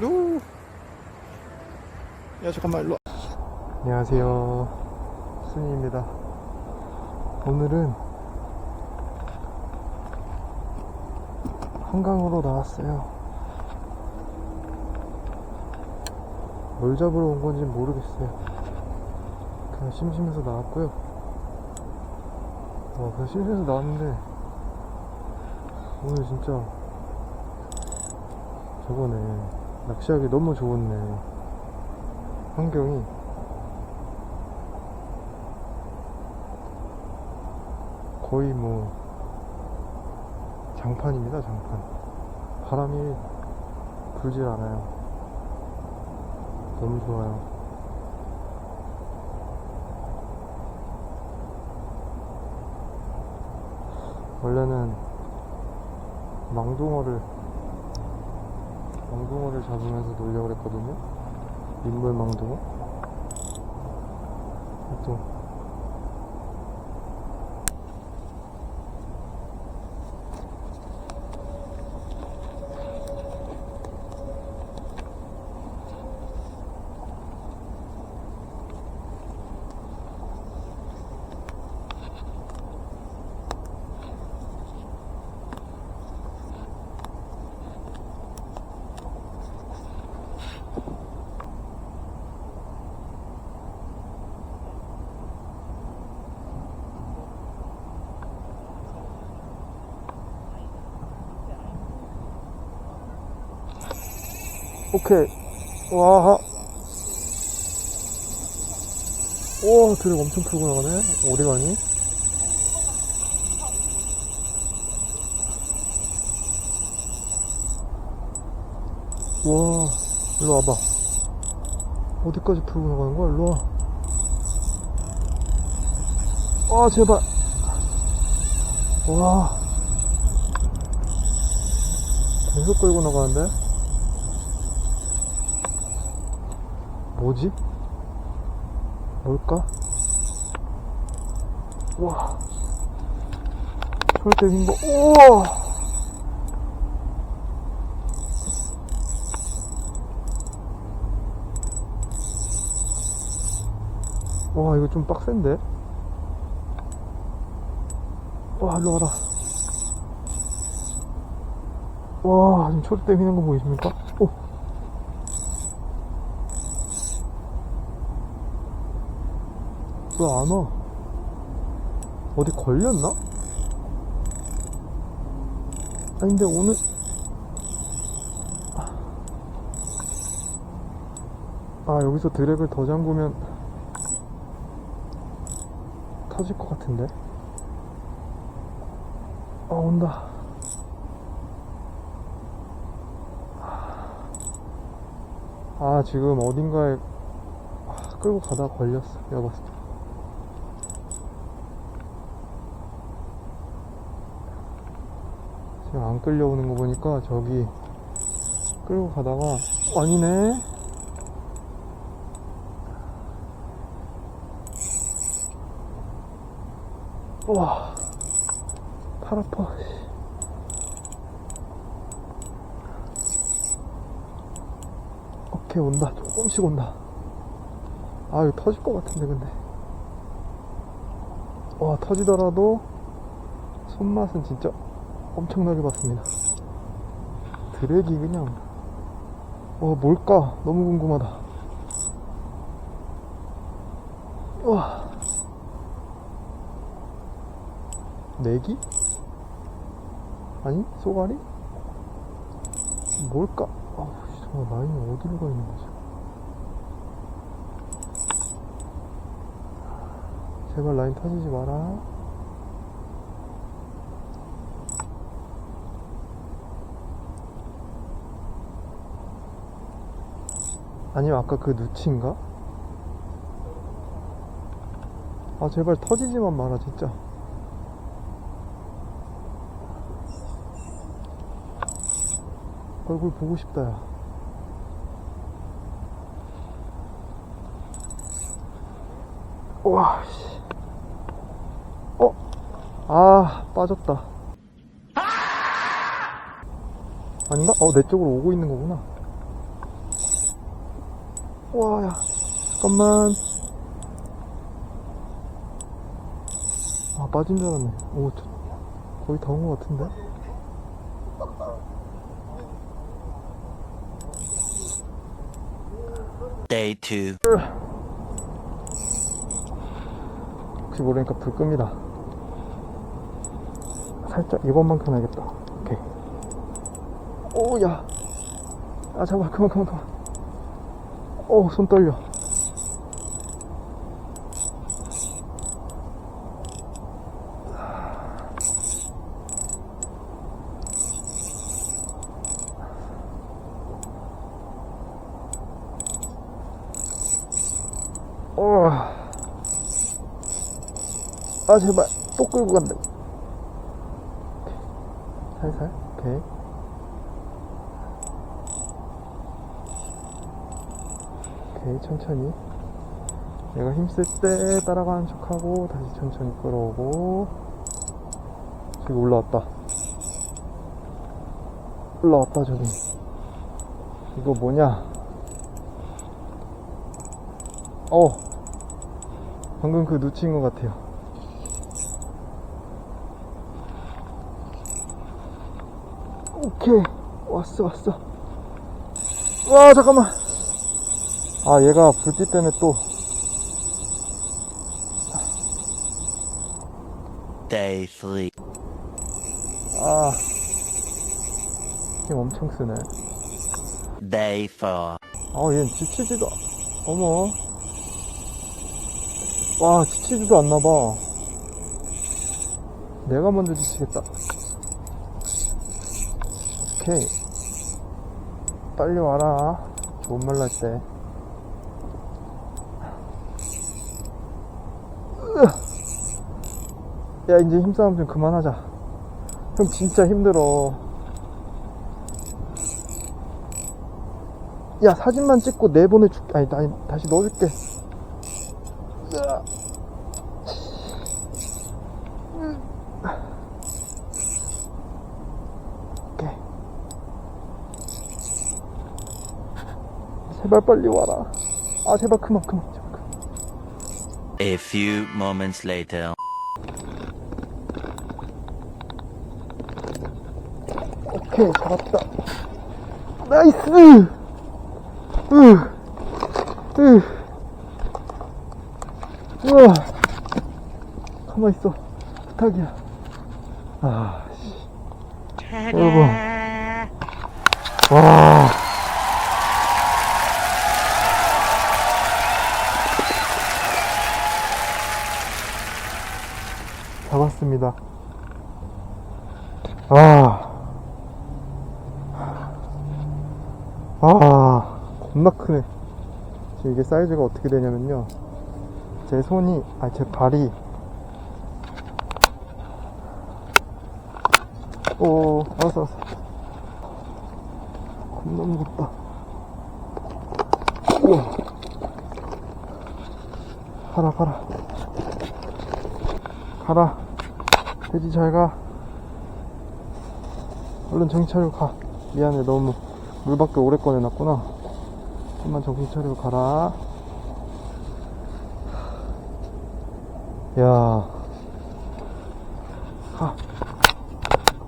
노. 야 잠깐만 일로. 와. 안녕하세요. 순이입니다. 오늘은 한강으로 나왔어요. 뭘 잡으러 온 건지 모르겠어요. 그냥 심심해서 나왔고요. 어, 그냥 심심해서 나왔는데 오늘 진짜 저거네 낚시하기 너무 좋았네. 환경이. 거의 뭐 장판입니다 장판. 바람이 불질 않아요. 너무 좋아요. 원래는 망둥어를 망둥어를 잡으면서 놀려고 그랬거든요. 민물 망둥어. 또 오케이 와 오, 드랙 엄청 풀고 나가네. 어디 가니? 와, 일로 와봐. 어디까지 풀고 나가는 거야? 일로 와. 아, 제발. 와. 계속 끌고 나가는데? 뭐지? 뭘까? 와. 절대 긴 거, 우와! 와, 이거 좀 빡센데? 와, 일로 와라. 와, 지금 초리 휘는 거 보이십니까? 오. 왜 안 와? 어디 걸렸나? 아니, 근데 오늘. 아, 여기서 드랙을 더 잠그면 터질 것 같은데? 아, 온다. 아, 지금 어딘가에 아, 끌고 가다가 걸렸어. 내가 봤을 때. 안 끌려오는 거 보니까 저기 끌고 가다가 아니네. 와, 팔 아파. 오케이, 온다. 조금씩 온다. 아, 이거 터질 것 같은데, 근데. 와, 터지더라도 손맛은 진짜 엄청나게 봤습니다. 드랙이 그냥, 와, 뭘까? 너무 궁금하다. 와. 내기? 아니? 쏘가리? 뭘까? 아우, 정말 라인이 어디로 가 있는 거지? 제발 라인 터지지 마라. 아니면 아까 그 누치인가? 아 제발 터지지만 마라 진짜 얼굴 보고 싶다 야 와, 씨. 어? 아, 빠졌다. 아닌가? 어, 내 쪽으로 오고 있는 거구나. 와, 야. 잠깐만. 아, 빠진 줄 알았네. 오, 저, 거의 다 온 것 같은데? Day 2. 혹시 모르니까 불 끕니다. 살짝 이번만 켜놔야겠다. 오케이. 오, 야. 아, 잠깐만, 그만, 그만, 그만. 오, 손 떨려. 오. 아 제발 또 끌고 간다 살살 오케이 오케이 천천히. 내가 힘쓸 때 따라가는 척하고 다시 천천히 끌어오고. 저기 올라왔다. 올라왔다 저기. 이거 뭐냐? 어. 방금 그 놓친 것 같아요. 오케이. 왔어 왔어. 와 잠깐만 아 얘가 불빛 때문에 또 Day 3. 아, 힘 엄청 쓰네. Day 4. 아, 얘는 지치지도, 않- 어머. 와, 지치지도 않나봐. 내가 먼저 지치겠다. 오케이. 빨리 와라. 좋은 말 날 때. 으아. 야, 이제 힘싸움 좀 그만하자. 형 진짜 힘들어. 야 사진만 찍고 내보내줄게 아니 아니 다시 넣어줄게 제발 빨리 와라 아 제발 그만 그만 제발 그만 A few moments later. 오케이 잡았다. 나이스! 으, 으. 우와. 가만 있어. 부탁이야. 아 씨. 여러분 와. 잡았습니다 아 아, 겁나 크네. 지금 이게 사이즈가 어떻게 되냐면요. 제 손이, 아, 제 발이. 오, 알았어, 알았어. 겁나 무겁다. 우와. 가라, 가라. 가라. 돼지 잘 가. 얼른 차리고 가. 미안해, 너무. 물 밖에 오래 꺼내놨구나. 좀만 정신 차리고 가라. 야. 가.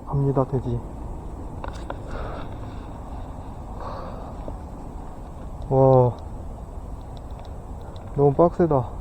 갑니다, 돼지. 와. 너무 빡세다.